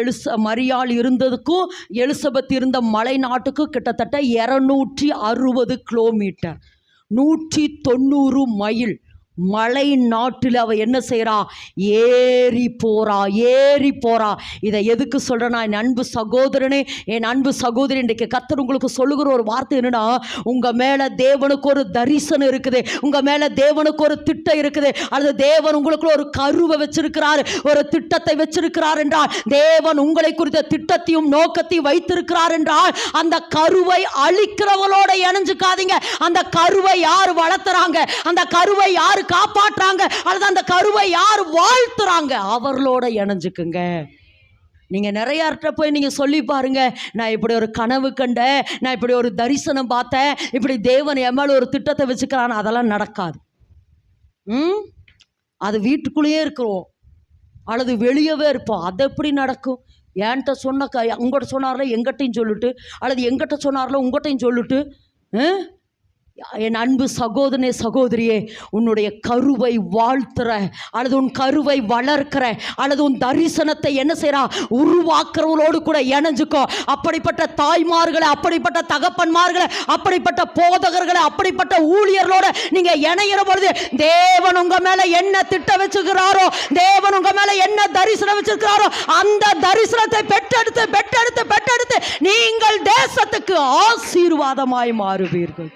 எலிச மரியாள் இருந்ததுக்கும் எலிசபெத் இருந்த மலை நாட்டுக்கும் கிட்டத்தட்ட இரநூற்றி அறுபது கிலோமீட்டர் நூற்றி தொண்ணூறு மைல் மலை நாட்டில் அவ என்ன செய்கிறா ஏறி போறா ஏறி போறா. இதை எதுக்கு சொல்கிறேன்னா என் அன்பு சகோதரனே என் அன்பு சகோதரி இன்றைக்கு கத்தர் உங்களுக்கு சொல்லுகிற ஒரு வார்த்தை என்னன்னா உங்கள் மேலே தேவனுக்கு ஒரு தரிசனம் இருக்குது. உங்கள் மேலே தேவனுக்கு ஒரு திட்டம் இருக்குது. அல்லது தேவன் உங்களுக்குள்ள ஒரு கருவை வச்சிருக்கிறார். ஒரு திட்டத்தை வச்சிருக்கிறார் என்றால் தேவன் உங்களை குறித்த திட்டத்தையும் நோக்கத்தையும் வைத்திருக்கிறார் என்றால் அந்த கருவை அழிக்கிறவளோட இணைஞ்சுக்காதீங்க. அந்த கருவை யார் வளர்த்துறாங்க? அந்த கருவை யார் காப்பாற்றுறாங்க அல்லது அந்த கருவை யார் வாழ்த்துறாங்க? அவர்களோட இணைஞ்சுக்குங்க. நீங்கள் நிறையார்கிட்ட போய் நீங்கள் சொல்லி பாருங்க. நான் இப்படி ஒரு கனவு கண்டேன். நான் இப்படி ஒரு தரிசனம் பார்த்தேன். இப்படி தேவன் என் மேலே ஒரு திட்டத்தை வச்சுக்கிறான். அதெல்லாம் நடக்காது. ம்? அது வீட்டுக்குள்ளேயே இருக்கிறோம். அல்லது வெளியவே இருப்போம். அது எப்படி நடக்கும்? என்கிட்ட சொன்ன க உங்கள்கிட்ட சொன்னார்ல எங்கிட்டையும் சொல்லிட்டு அல்லது எங்கிட்ட சொன்னார்ல உங்கள்கிட்டையும் சொல்லிட்டு என் அன்பு சகோதரனே சகோதரியே உன்னுடைய கருவை வாழ்த்துற அல்லது உன் கருவை வளர்க்கிற அல்லது உன் தரிசனத்தை என்ன செய்கிறா உருவாக்குறவங்களோடு கூட இணைஞ்சுக்கோ. அப்படிப்பட்ட தாய்மார்களை அப்படிப்பட்ட தகப்பன்மார்களை அப்படிப்பட்ட போதகர்களை அப்படிப்பட்ட ஊழியர்களோட நீங்கள் இணையிற பொழுது தேவன் உங்கள் மேலே என்ன திட்டம் வச்சுக்கிறாரோ தேவன் உங்கள் மேலே என்ன தரிசனம் வச்சிருக்கிறாரோ அந்த தரிசனத்தை பெற்றெடுத்து பெற்றெடுத்து பெற்றெடுத்து நீங்கள் தேசத்துக்கு ஆசீர்வாதமாய் மாறுவீர்கள்.